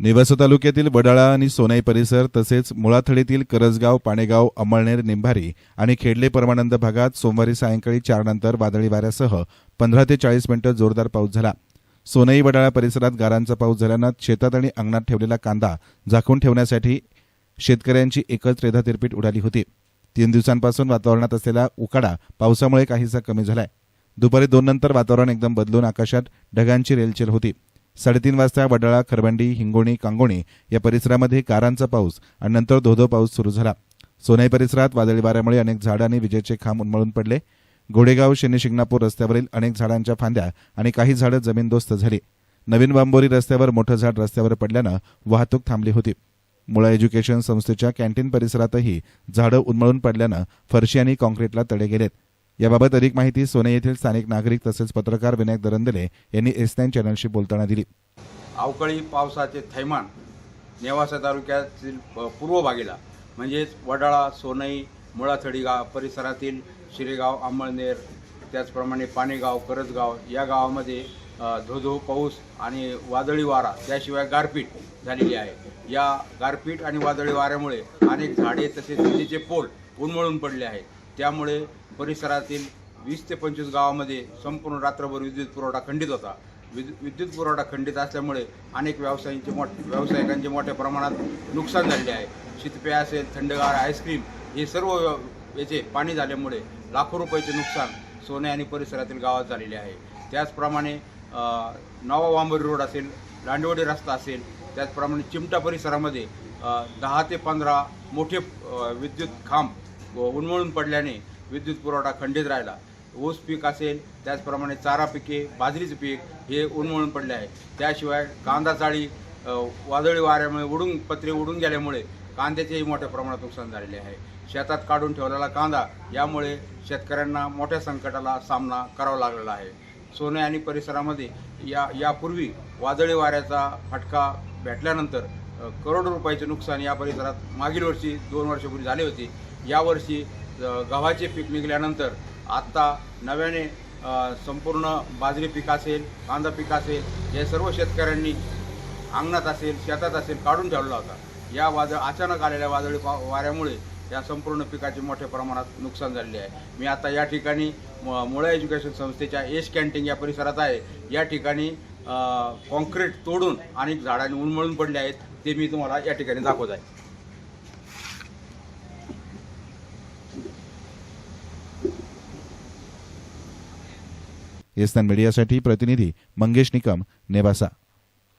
नेवासा तालुक्यातील वडाळा आणि सोनाई परिसर तसेच मुळाथडीतील करजगाव पाणेगाव अमळनेर निंभारी आणि खेडले परमानंद भागात सोमवारी सायंकाळी चारनंतर वादळी वाऱ्यासह पंधरा ते चाळीस मिनिटं जोरदार पाऊस झाला. सोनई वडाळा परिसरात गारांचा पाऊस झाल्यानं शेतात आणि अंगणात ठेवलेला कांदा झाकून ठेवण्यासाठी शेतकऱ्यांची एकच रेधातिरपीट उडाली होती. तीन दिवसांपासून वातावरणात असलेला उकाडा पावसामुळे काहीसा कमी झालाय. दुपारी दोन नंतर वातावरण एकदम बदलून आकाशात ढगांची रेलचेल होती. साडेतीन वाजता वडाळा खरबंडी हिंगोणी कांगोणी या परिसरामध्ये गारांचा पाऊस आणि नंतर धोधो पाऊस सुरू झाला. सोनाई परिसरात वादळी वाऱ्यामुळे अनेक झाडं आणि विजेचे खांब उन्मळून पडले. घोडेगाव शनी शिंगणापूर रस्त्यावरील अनेक झाडांच्या फांद्या आणि काही झाडं जमीनदोस्त झाली. नवीन बांबोरी रस्त्यावर मोठं झाड रस्त्यावर पडल्यानं वाहतूक थांबली होती. मुळा एज्युकेशन संस्थेच्या कॅन्टीन परिसरातही झाडं उन्मळून पडल्यानं फरशी आणि कॉन्क्रीटला तडे गेलेत. याबाबत अधिक माहिती सोने येथील स्थानिक नागरिक तसेच पत्रकार विनायक दरंदले यांनी एस नाईन चॅनलशी बोलताना दिली. अवकाळी पावसाचे थैमान नेवासा तालुक्यातील पूर्व भागेला म्हणजेच वडाळा सोनई मुळाथडी गाव परिसरातील शिरेगाव अंमळनेर त्याचप्रमाणे पाणेगाव करजगाव या गावामध्ये धोधो पाऊस आणि वादळी वारा त्याशिवाय गारपीट झालेली आहे. या गारपीट आणि वादळी वाऱ्यामुळे अनेक झाडे तसेच विजेचे पोल उन्मळून पडले आहेत. त्यामुळे परिसरातील वीस ते पंचवीस गावामध्ये संपूर्ण रात्रभर विद्युत पुरवठा खंडित होता. विद विद्युत पुरवठा खंडित असल्यामुळे अनेक व्यवसायांचे मोठ व्यावसायिकांचे मोठ्या प्रमाणात नुकसान झालेले आहे. शीतपेय असेल थंडगार आईस्क्रीम हे सर्व याचे पाणी झाल्यामुळे लाखो रुपयाचे नुकसान सोने आणि परिसरातील गावात झालेले आहे. त्याचप्रमाणे नवा वांबरी रोड असेल लांडवडी रस्ता असेल त्याचप्रमाणे चिमटा परिसरामध्ये दहा ते पंधरा मोठे विद्युत खांब उन्मळून पडल्याने विद्युत पुरवठा खंडित राहिला. ऊस पीक असेल त्याचप्रमाणे चारा पिके बाजरीचं पीक हे उन्मळून पडले आहे. त्याशिवाय कांदा चाळी वादळी वाऱ्यामुळे उडून पत्रे उडून गेल्यामुळे कांद्याचेही मोठ्या प्रमाणात नुकसान झालेले आहे. शेतात काढून ठेवलेला कांदा यामुळे शेतकऱ्यांना मोठ्या संकटाला सामना करावा लागलेला आहे. सोने आणि परिसरामध्ये या यापूर्वी वादळी वाऱ्याचा फटका भेटल्यानंतर करोडो रुपयाचे नुकसान या परिसरात मागील वर्षी दोन वर्षापूर्वी झाले होते. यावर्षी गव्हाचे पीक निघाल्यानंतर आत्ता नव्याने संपूर्ण बाजरी पीक असेल कांदा पीक असेल हे सर्व शेतकऱ्यांनी अंगणात असेल शेतात असेल काढून ठेवला होता. या वादळ अचानक आलेल्या वादळी वाऱ्यामुळे या संपूर्ण पिकाचे मोठ्या प्रमाणात नुकसान झालेले आहे. मी आता या ठिकाणी म- मुळा एज्युकेशन संस्थेच्या एश कॅन्टीन या परिसरात आहे. या ठिकाणी कॉन्क्रीट तोडून अनेक झाडांनी उन्मळून पडले आहेत. ते मी तुम्हाला या ठिकाणी दाखवत आहे. एस मीडियासाठी प्रतिनिधी मंगेश निकम नेवासा.